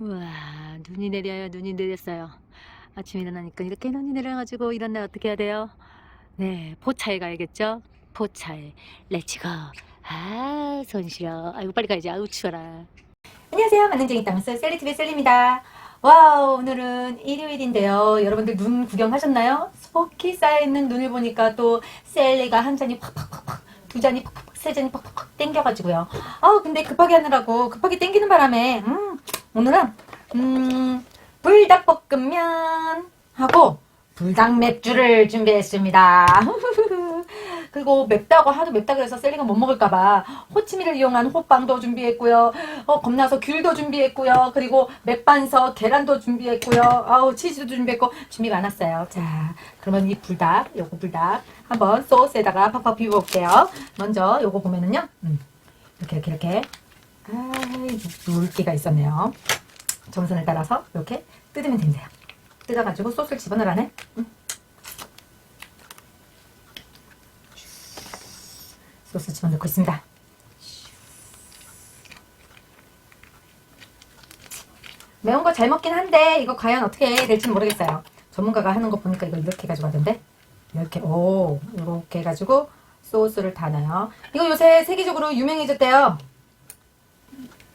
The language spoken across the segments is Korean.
우와, 눈이 내려요. 눈이 내렸어요. 아침에 일어나니까 이렇게 눈이 내려가지고 이런 날 어떻게 해야 돼요? 네, 포차에 가야겠죠? 포차에. 렛츠고. 아, 손 시려. 아이고, 빨리 가야지. 아우, 추워라. 안녕하세요. 만능쟁이 땅스 셀리TV의 셀리입니다. 와우, 오늘은 일요일인데요. 여러분들 눈 구경하셨나요? 속히 쌓여있는 눈을 보니까 또 셀리가 한 잔이 팍팍팍팍, 두 잔이 팍팍팍, 세 잔이 팍팍팍 땡겨가지고요. 아 근데 급하게 하느라고 급하게 땡기는 바람에, 음, 오늘은, 음, 불닭볶음면 하고 불닭 맥주를 준비했습니다. 그리고 맵다고 하도 맵다 그래서 셀리가 못 먹을까봐 호치미를 이용한 호빵도 준비했고요. 어, 겁나서 귤도 준비했고요. 그리고 맥반석 계란도 준비했고요. 아우 치즈도 준비했고 준비 많았어요. 자, 그러면 이 불닭, 요거 불닭 한번 소스에다가 팍팍 비벼볼게요. 먼저 요거 보면은요, 음, 이렇게 이렇게 이렇게 아, 물기가 있었네요. 점선을 따라서 이렇게 뜯으면 됩니다. 뜯어가지고 소스를 집어넣으라네. 음. 소스 집어넣고 있습니다. 매운 거 잘 먹긴 한데 이거 과연 어떻게 될지 모르겠어요. 전문가가 하는 거 보니까 이거 이렇게 해가지고 하던데 이렇게 오 이렇게 해가지고 소스를 다 넣어요. 이거 요새 세계적으로 유명해졌대요.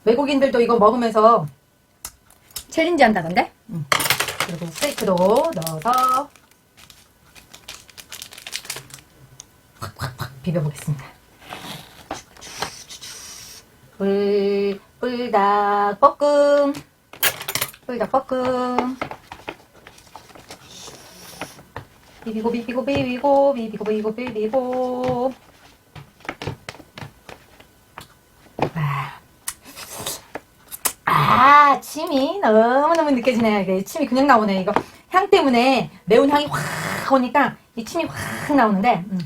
외국인들도 이거 먹으면서 챌린지 한다던데. 음. 그리고 스테이크도 넣어서 확확확 비벼보겠습니다. 불, 불닭 볶음. 불닭 볶음. 비비고, 비비고, 비비고, 비비고, 비비고, 비비고. 아, 아, 침이 너무너무 느껴지네요. 침이 그냥 나오네. 이거 향 때문에 매운 향이 확 오니까 이 침이 확 나오는데, 음.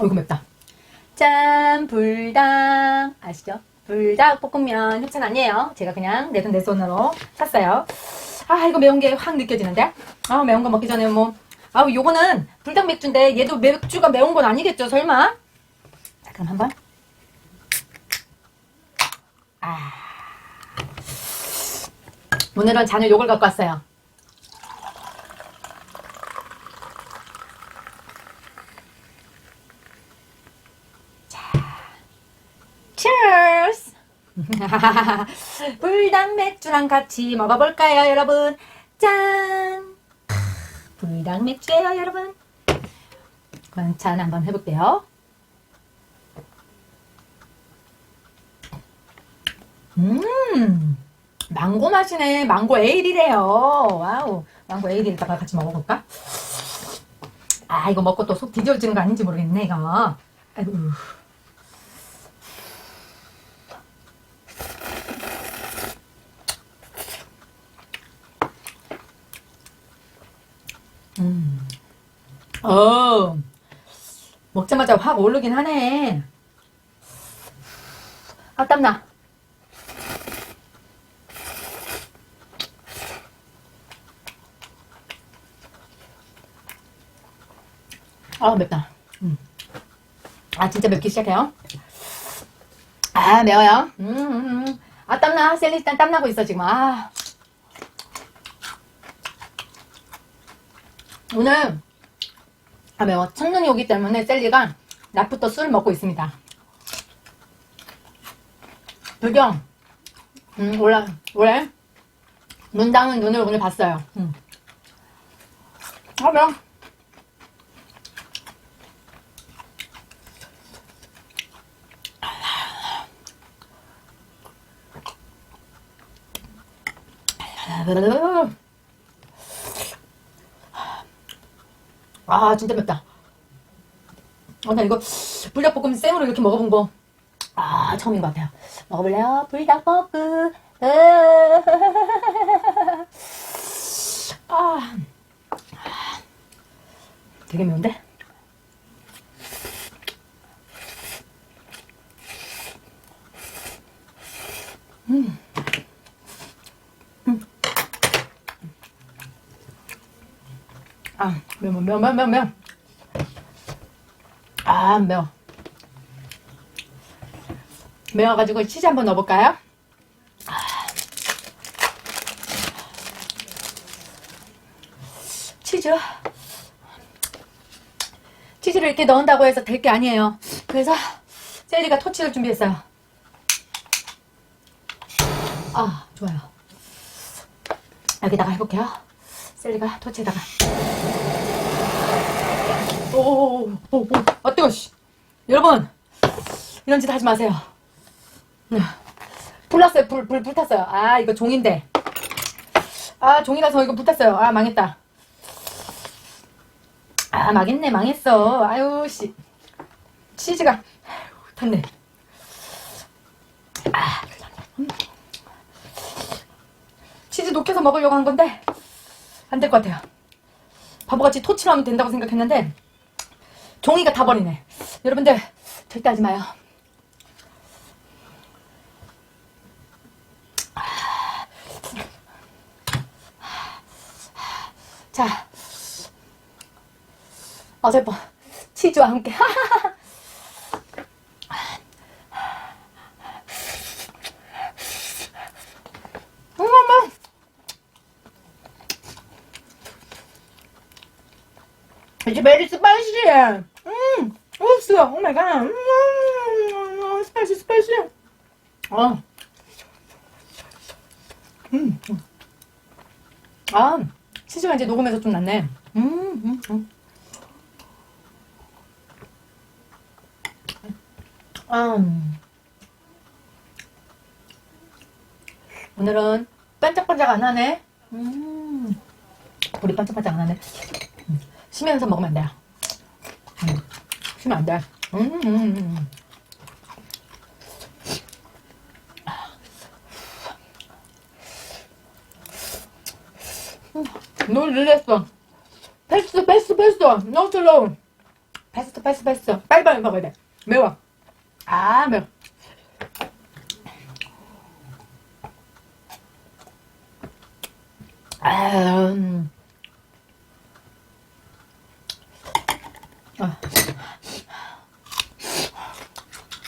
어이구, 맵다. 짠 불닭 아시죠? 불닭 볶음면 협찬 아니에요. 제가 그냥 내 돈 내 손으로 샀어요. 아 이거 매운 게 확 느껴지는데? 아 매운 거 먹기 전에 뭐 아우 요거는 불닭 맥주인데 얘도 맥주가 매운 건 아니겠죠? 설마? 자 그럼 한번 아 오늘은 잔을 요걸 갖고 왔어요. 불닭 맥주랑 같이 먹어볼까요, 여러분? 짠! 불닭 맥주예요, 여러분. 잔 한번 해볼게요. 음, 망고 맛이네. 망고 에일이래요. 와우. 망고 에일에다가 같이 먹어볼까? 아, 이거 먹고 또 속 뒤집어지는 거 아닌지 모르겠네, 이거. 아이고. 어. 먹자마자 확 오르긴 하네. 아, 땀나. 아, 맵다. 음. 아, 진짜 맵기 시작해요. 아, 매워요. 음, 음, 음. 아, 땀나. 셀리 일단 땀나고 있어, 지금. 아. 오늘 아 매워 첫눈이 오기 때문에 셀리가 낮부터 술 먹고 있습니다. 불경 음 원래 원래 눈 닦는 눈을 오늘 봤어요. 음. 아 매워. 아 진짜 맵다. 어, 나 이거 불닭볶음 생으로 이렇게 먹어본 거, 아, 처음인 것 같아요. 먹어볼래요? 불닭볶음. 아, 되게 매운데? 매워 매워 매워 매워 매워 아 매워 매워가지고 치즈 한번 넣어볼까요? 아. 치즈. 치즈를 이렇게 넣는다고 해서 될 게 아니에요. 그래서 세리가 토치를 준비했어요. 아 좋아요. 여기다가 해볼게요. 셀리가 토치에다가. 오오오오, 오, 오, 아, 뜨거, 씨. 여러분, 이런 짓 하지 마세요. 네. 불 났어요, 불, 불, 불 탔어요. 아, 이거 종인데. 아, 종이라서 이거 붙었어요. 아, 망했다. 아, 망했네, 망했어. 아유, 씨. 치즈가, 아유, 탔네. 아, 음. 치즈 녹여서 먹으려고 한 건데, 안 될 것 같아요. 바보같이 토치로 하면 된다고 생각했는데, 종이가 다 버리네. 여러분들, 절대 하지 마요. 자, 어설퍼 치즈와 함께. very spicy. 음, 없어. 오 마이 갓. 음, 스파이시, 스파이시. 어. 음. 음. 아, 치즈가 이제 녹으면서 좀 낫네. 음, 음, 음. 음. 오늘은 반짝반짝 안 하네. 음. 불이 반짝반짝 안 하네. 음. 쉬면서 먹으면 안 돼요. 음. 쉬면 안 돼. 음, 음, 음. 너 릴했어. 패스, 패스, 패스. 너무 슬로우. 패스, 패스, 패스. 빨리빨리 먹어야 돼. 매워. 아, 매워. 아, 음. 아.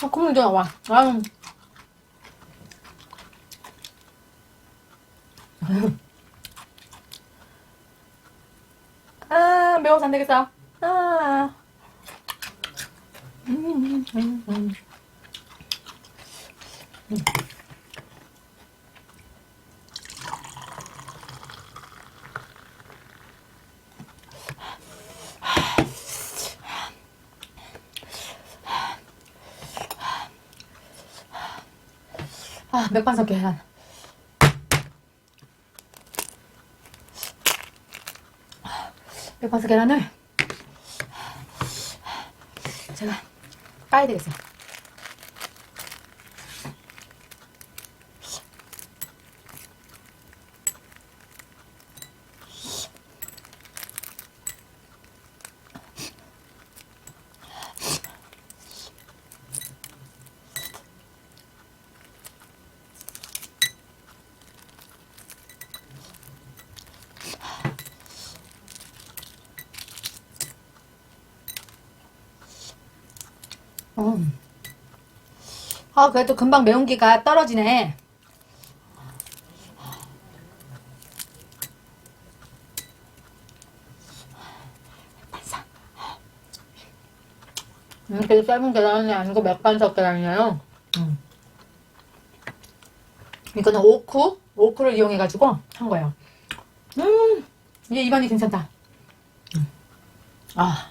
아, 콧물 좀 나와. 아. 아, 매워서 안 되겠어. 아. 음, 음, 음. 아, 맥반석 계란. 맥반석 계란을 제가 까야 되겠어요. 음. 아, 그래도 금방 매운기가 떨어지네. 되게 삶은 계란이 아니고 맥반석 계란이에요. 음. 이거는 오크, 오크를 이용해가지고 한 거예요. 음, 이제 입안이 괜찮다. 음. 아,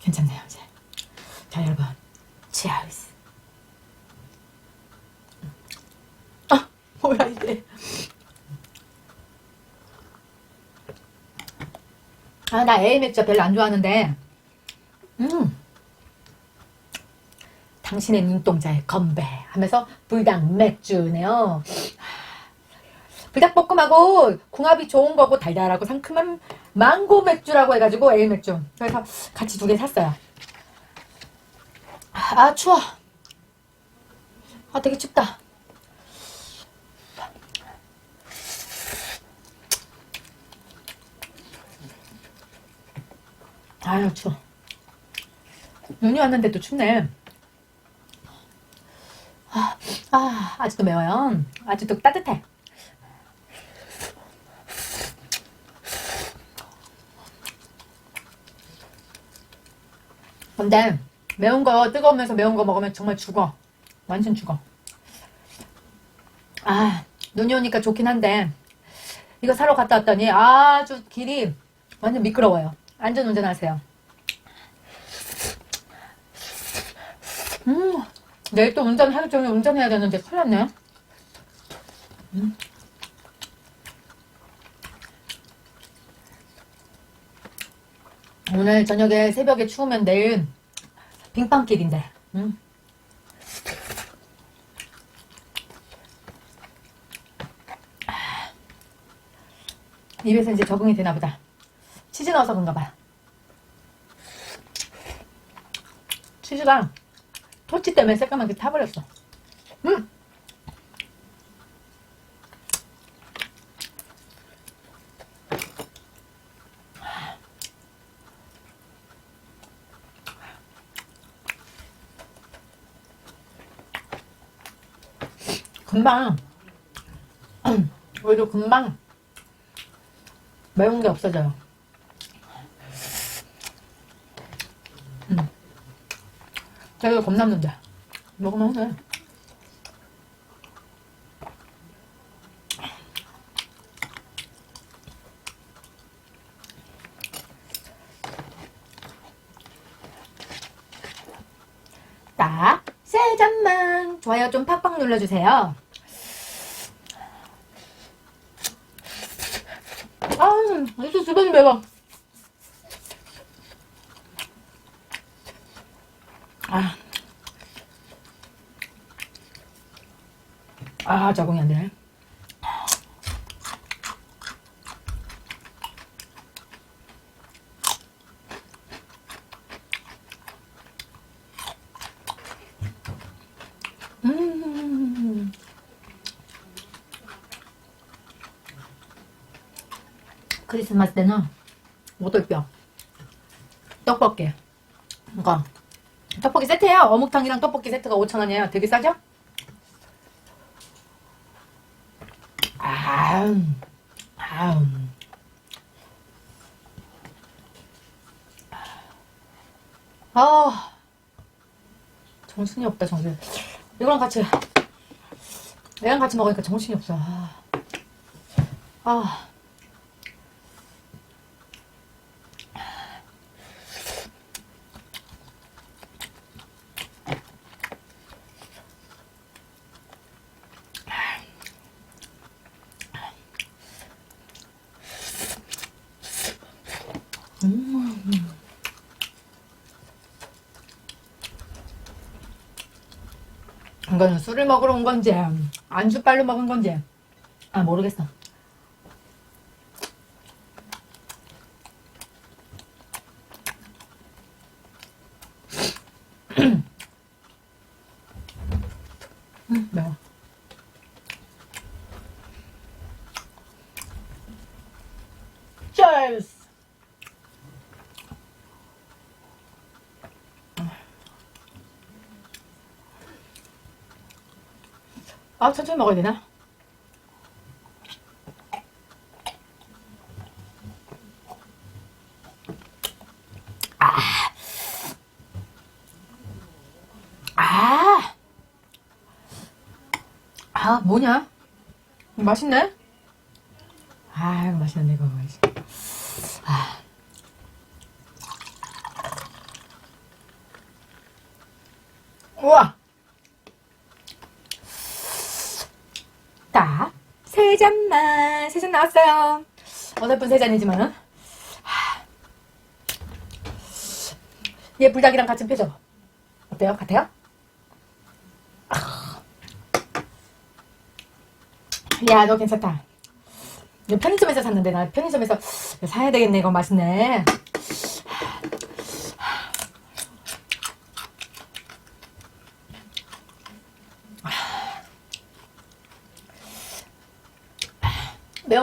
괜찮네요, 이제. 자, 여러분. 치아우스. 아, 뭐야, 이게. 아, 나 에이 맥주 별로 안 좋아하는데, 음. 당신의 눈동자에 건배 하면서 불닭 맥주네요. 불닭볶음하고 궁합이 좋은 거고 달달하고 상큼한 망고 맥주라고 해가지고 에이 맥주. 그래서 같이 두 개 샀어요. 아 추워 아 되게 춥다 아유 추워 눈이 왔는데도 춥네. 아, 아 아직도 매워요. 아직도 따뜻해. 근데 매운 거 뜨거우면서 매운 거 먹으면 정말 죽어. 완전 죽어. 아 눈이 오니까 좋긴 한데 이거 사러 갔다 왔더니 아주 길이 완전 미끄러워요. 안전 운전하세요. 음 내일 또 운전 하루 종일 운전해야 되는데 큰일 났네. 음. 오늘 저녁에 새벽에 추우면 내일 빙판길인데. 음. 입에서 이제 적응이 되나 보다. 치즈 넣어서 그런가 봐. 치즈가 토치 때문에 새까맣게 타버렸어. 음! 금방, 오히려 금방 매운 게 없어져요. 이거 겁났는데. 먹으면 해. 딱, 세 잔만. 좋아요 좀 팍팍 눌러주세요. 아, 이거 주변이 매워. 아. 아, 적응이 안 되네. 음. 크리스마스 때는 오돌뼈 떡볶이 이거 떡볶이 세트예요 어묵탕이랑 떡볶이 세트가 5,000원이에요 되게 싸죠? 아우 아우 아 정신이 없다 정신. 이거랑 같이 얘랑 같이 먹으니까 정신이 없어. 아, 아. 이거는 술을 먹으러 온 건지 안주빨로 먹은 건지. 아 모르겠어 음, 매워 Cheers! 아, 천천히 먹어야 되나? 아. 아, 뭐냐? 맛있네? 아, 맛있네, 이거. 아. 우와! 딱, 세 잔만. 세 잔 나왔어요. 어설픈 세 잔이지만은. 하. 얘 불닭이랑 같이 펴줘. 어때요? 같아요? 아. 야, 너 괜찮다. 편의점에서 샀는데, 나 편의점에서 사야 되겠네. 이거 맛있네.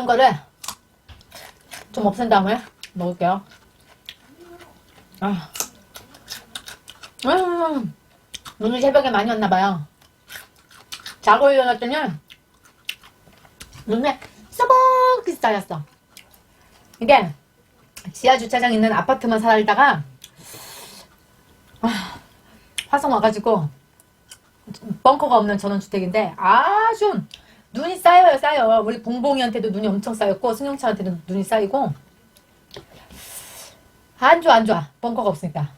거를 좀 없앤 다음에 먹을게요. 아. 음, 눈이 새벽에 많이 왔나봐요. 자고 일어났더니 눈에 써벅이 쌓였어. 이게 지하 주차장 있는 아파트만 살다가 화성 와가지고 벙커가 없는 전원주택인데 아주 눈이 쌓여요 쌓여 우리 봉봉이한테도 눈이 엄청 쌓였고 승용차한테도 눈이 쌓이고. 안 좋아 안 좋아. 벙커가 없으니까.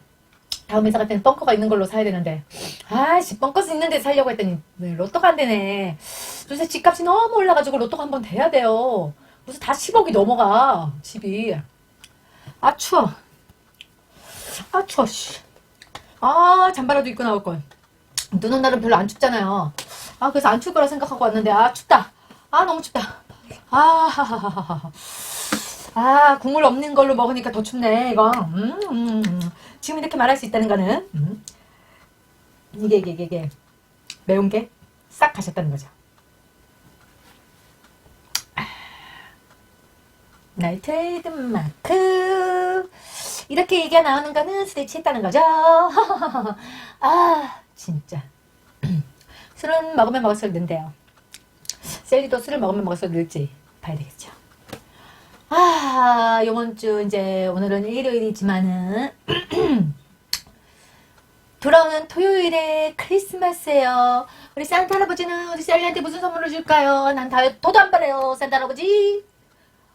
다음 회사 갈 때는 벙커가 있는 걸로 사야 되는데. 아씨 벙커스 있는데 살려고 했더니 왜 로또가 안 되네. 요새 집값이 너무 올라가지고 로또가 한 번 돼야 돼요. 무슨 다 10억이 넘어가 집이. 아 추워. 아 추워 씨 아 잠바라도 입고 나올걸. 눈 온 날은 별로 안 춥잖아요 아 그래서 안 추울 거라 생각하고 왔는데 아 춥다. 아 너무 춥다. 아 아 국물 없는 걸로 먹으니까 더 춥네 이거. 음, 음, 음. 지금 이렇게 말할 수 있다는 거는 음. 이게 이게 이게, 이게. 매운 게 싹 가셨다는 거죠. 아. 나의 트레이드마크. 이렇게 얘기가 나오는 거는 스테이치 했다는 거죠. 아 진짜 술은 먹으면 먹을수록 는데요 셀리도 술을 먹으면 먹을수록 늘지 봐야 되겠죠 아, 요번 주 이제 오늘은 일요일이지만은 돌아오는 토요일에 크리스마스예요. 우리 산타 할아버지는 우리 셀리한테 무슨 선물을 줄까요? 난 다, 도도 안 받아요, 산타 할아버지.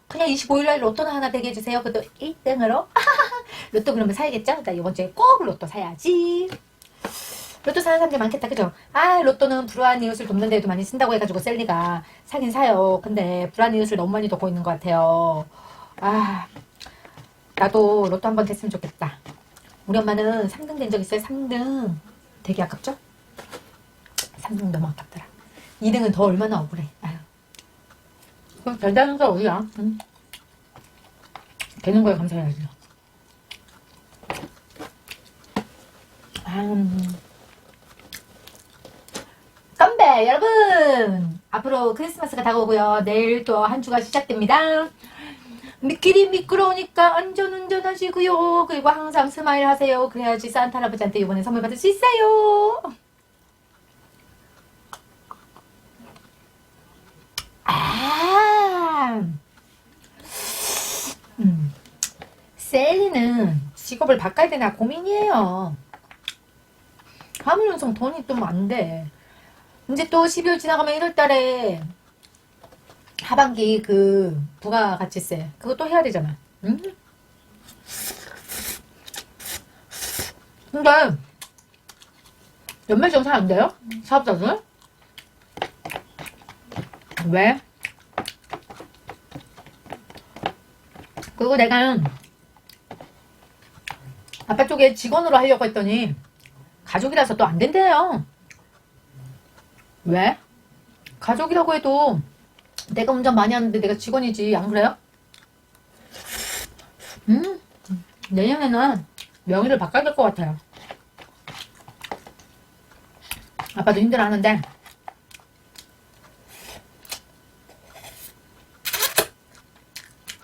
그냥 25일날 로또나 하나 되게 해주세요. 그것도 1등으로. 로또 그러면 사야겠죠? 나 이번 주에 꼭 로또 사야지. 로또 사는 사람들 많겠다, 그죠? 아, 로또는 불우한 이웃을 돕는 데도 많이 쓴다고 해가지고 셀리가 사긴 사요. 근데 불우한 이웃을 너무 많이 돕고 있는 것 같아요. 아, 나도 로또 한번 됐으면 좋겠다. 우리 엄마는 3등 된 적 있어요? 3등. 되게 아깝죠? 3등 너무 아깝더라. 2등은 더 얼마나 억울해. 아유. 그럼 별다른 거 어디야? 응? 되는 거에 감사해야지. 아, 음. 건배 여러분. 앞으로 크리스마스가 다가오고요. 내일 또 한 주가 시작됩니다. 미끼리 미끄러우니까 안전운전 하시고요. 그리고 항상 스마일 하세요. 그래야지 산타 할아버지한테 이번에 선물 받을 수 있어요. 아. 음. 셀리는 직업을 바꿔야 되나 고민이에요. 화물 운송 돈이 좀 안 돼. 이제 또 12월 지나가면 1월 달에 하반기 그 부가가치세 또 해야 되잖아. 응? 근데 연말 정산 안 돼요? 사업자들? 왜? 그리고 내가 아빠 쪽에 직원으로 하려고 했더니 가족이라서 또 안 된대요. 왜? 가족이라고 해도 내가 운전 많이 하는데 내가 직원이지 안 그래요? 음 내년에는 명의를 바꿔야 될 것 같아요. 아빠도 힘들어하는데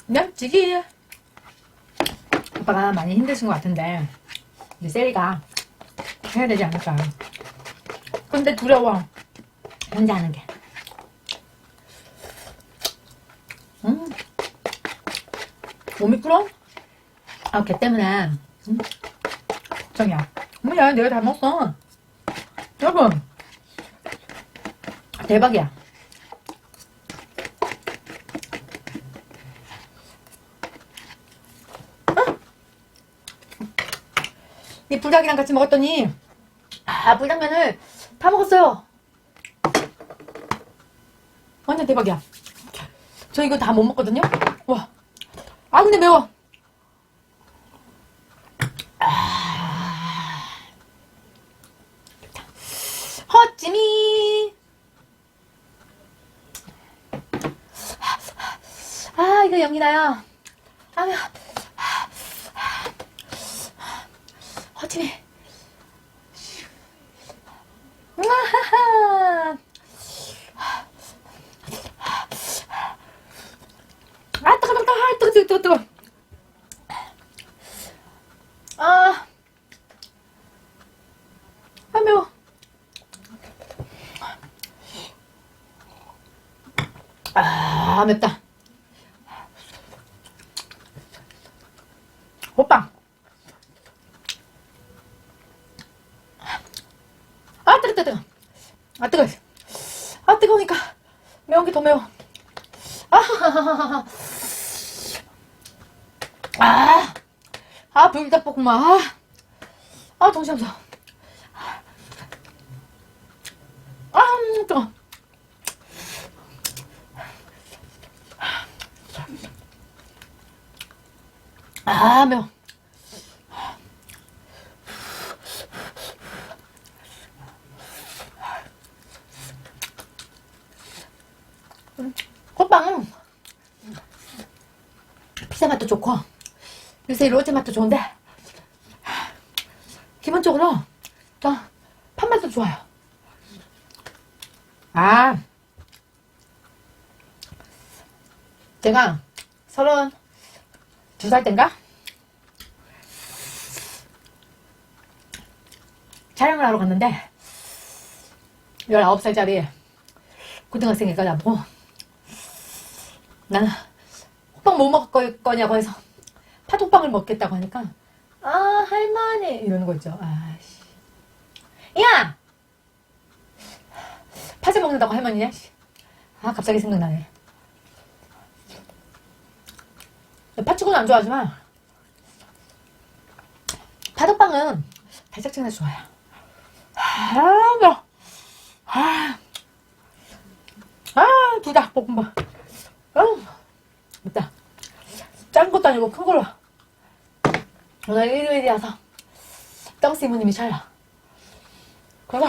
그냥 지기 아빠가 많이 힘드신 것 같은데 우리 셀리가 해야 되지 않을까. 근데 두려워. 혼자 하는 게. 음. 오미크론? 아, 걔 때문에. 음. 걱정이야. 뭐야, 내가 다 먹었어. 여러분. 대박이야. 어? 이 불닭이랑 같이 먹었더니 아 불닭면을 다 먹었어요 완전 대박이야. 저 이거 다 못 먹거든요? 와 아 근데 매워. 아 헛짐이 아 이거 나요. 아 매워 헛짐이 아하하. 뜨거, 뜨거, 뜨거, 뜨거, 뜨거, 뜨거. 아, 아, 매워. 아, 맵다. 호빵. 아 뜨거. 아 뜨거우니까 매운 게 더 매워. 아, 아, 아 불닭볶음밥. 아, 아 정신 없어. 아, 음, 뜨거. 아 매워. 호빵은 피자 맛도 좋고 요새 로제 맛도 좋은데? 기본적으로 일단 판 맛도 좋아요. 아. 제가 서른 두 살 땐가? 촬영을 하러 갔는데 19살짜리 고등학생이가 나보고 나는 호빵 뭐 먹을 거냐고 해서 팥호빵을 먹겠다고 하니까 아 할머니 이러는 거 있죠. 아씨. 야! 팥을 먹는다고 할머니냐? 씨. 아 갑자기 생각나네. 팥죽은 안 좋아하지만 팥호빵은 달짝지근해서 좋아요. 아 아, 아 불닭볶음밥 아 맵다. 작은 것도 아니고 큰 걸로 오늘 일요일이라서. 떡스 이모님이 차려 그래서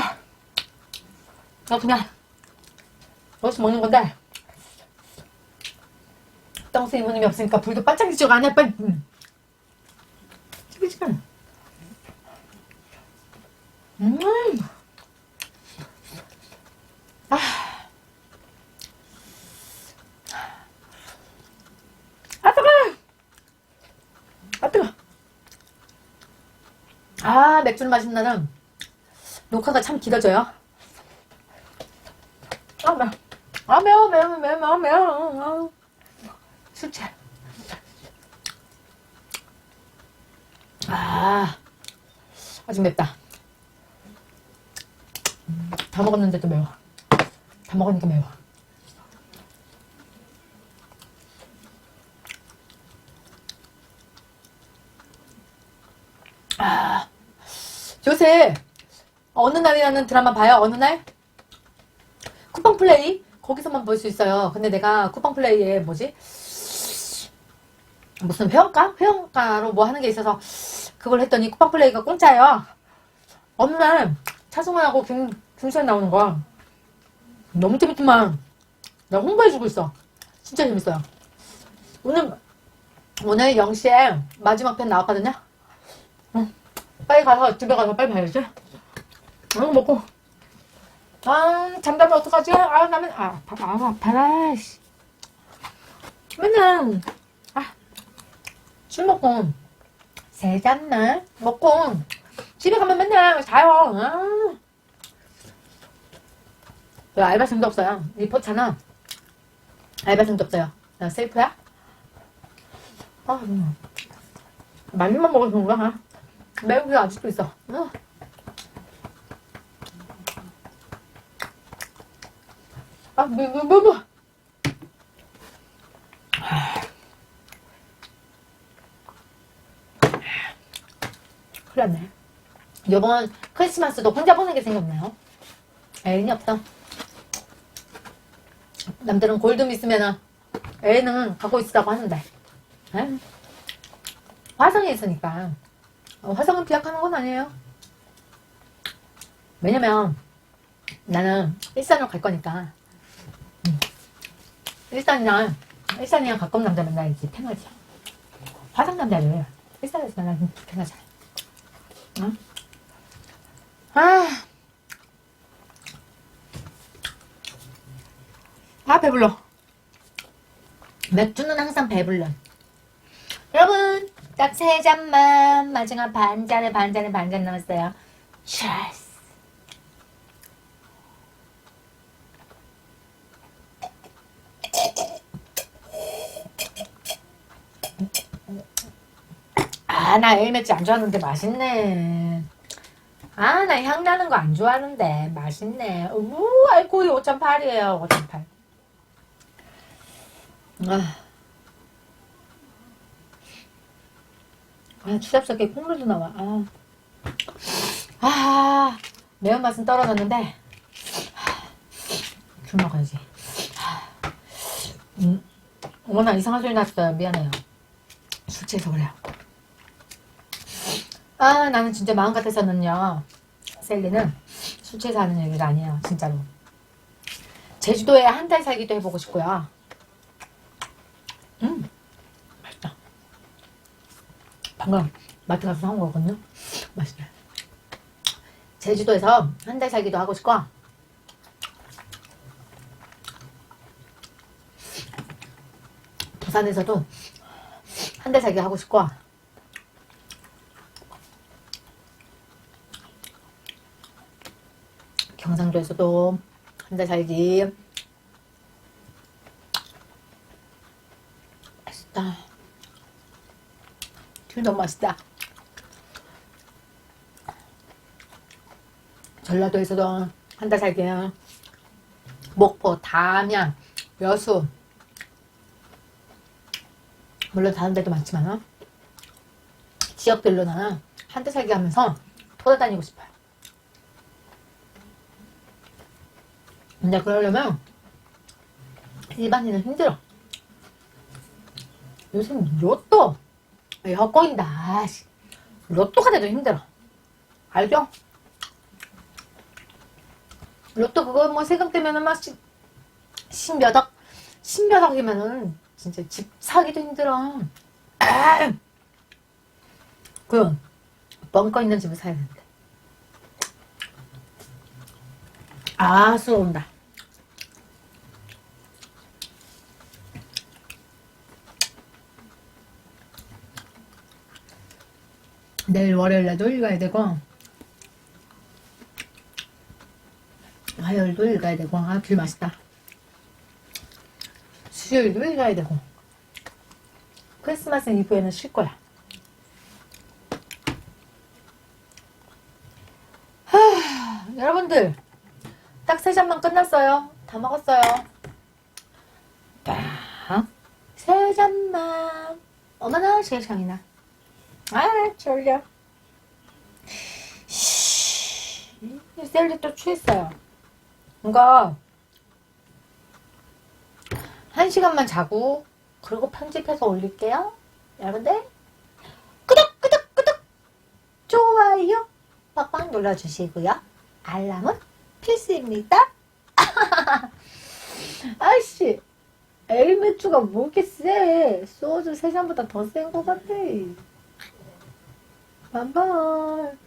나 그냥 여기서 먹는 건데. 떡스 이모님이 없으니까 불도 바짝 지지고 안해 빨리. 음. 찌글찌글. 음. 아. 아 뜨거! 아 뜨거! 아 맥주를 마신 날은 녹화가 참 길어져요. 아 매워. 아 매워 매워 매워 매워 매워. 아. 술 취해. 아 아주 맵다. 음, 다 먹었는데도 매워. 다 먹으니까 매워. 아, 요새 어느 날이라는 드라마 봐요? 어느 날? 쿠팡 플레이 거기서만 볼 수 있어요. 근데 내가 쿠팡 플레이에 뭐지? 무슨 회원가? 회원가로 뭐 하는 게 있어서 그걸 했더니 쿠팡 플레이가 공짜예요. 어느 날 차승원하고 김, 김수현 나오는 거 너무 재밌지만 나 홍보해주고 있어. 진짜 재밌어요. 오늘 오늘 0시에 마지막 편 나왔거든요. 빨리 가서 집에 가서 빨리 봐야지. 응 먹고. 아 잠자면 어떡하지? 아 나면 아 밥, 아 아파라. 씨. 맨날 아 술 먹고 세 잔만 먹고 집에 가면 맨날 자요. 아. 왜 알바생도 없어요? 리포트잖아. 알바생도 없어요. 나 셀프야? 아, 음. 많이만 먹어서 그런가? 매운 게 아직도 있어. 어. 아, 뭐, 뭐, 뭐, 뭐. 났네. 이번 크리스마스도 혼자 보내게 생겼나요? 애인이 없어. 남들은 골든 있으면은 애는 갖고 있다고 하는데. 에? 화성에 있으니까. 어, 화성은 비약하는 건 아니에요. 왜냐면 나는 일산으로 갈 거니까. 음. 일산이랑 일산이랑 가까운 남자 만나야지 편하지. 화성 남자를 일산에서 만나면 편하잖아. 응? 아, 아 배불러. 맥주는 항상 배불러. 여러분, 딱 세 잔만 마지막 반 잔에 반 잔에 반 잔 남았어요. Cheers. 아, 나 에일맥주 안 좋아하는데 맛있네. 아, 아, 나 향 나는 거 안 좋아하는데. 맛있네. 우, 알코올이 5.8이에요. 5.8. 아. 아, 추잡스럽게 콩물도 나와. 아. 아, 매운맛은 떨어졌는데. 아, 귤 먹어야지. 아, 음. 어머나, 이상한 소리 났어요. 미안해요. 술 취해서 그래요. 아, 나는 진짜 마음 같아서는요. 셀리는 술 취해서 하는 얘기가 아니에요. 진짜로. 제주도에 한 달 살기도 해보고 싶고요. 음, 맛있다. 방금 마트 가서 사온 거거든요. 맛있네. 제주도에서 한 달 살기도 하고 싶고, 부산에서도 한 달 살기 하고 싶고, 경상도에서도 한 달 살기 맛있다. 귤 너무 맛있다. 전라도에서도 한달 살기 목포, 담양, 여수 물론 다른 데도 많지만 어? 지역별로는 한달 살기 하면서 돌아다니고 싶어요. 근데 그러려면 일반인은 힘들어. 요즘 로또 아씨. 로또가 돼도 힘들어. 알죠? 로또 그거 뭐 세금 떼면은 막 십, 십몇 억, 십몇 억이면은 진짜 집 사기도 힘들어. 아! 그 벙커 있는 집을 사야 되는데. 아, 술 온다. 내일 월요일날도 일 가야 되고 화요일도 일 가야 되고 아귤 맛있다. 수요일도 일 가야 되고 크리스마스 이브에는 쉴 거야. 하, 여러분들 딱 세 잔만 끝났어요? 다 먹었어요? 딱세 잔만. 어머나 세상이나 아, 졸려. 씨, 셀리 또 취했어요. 이거, 한 시간만 자고, 그리고 편집해서 올릴게요. 여러분들, 구독, 구독, 구독! 좋아요, 빡빡 눌러주시고요. 알람은 필수입니다. 아이씨, 에이맥주가 뭐 이렇게 세? 소주 세 잔보다 더 센 것 같아. 반반.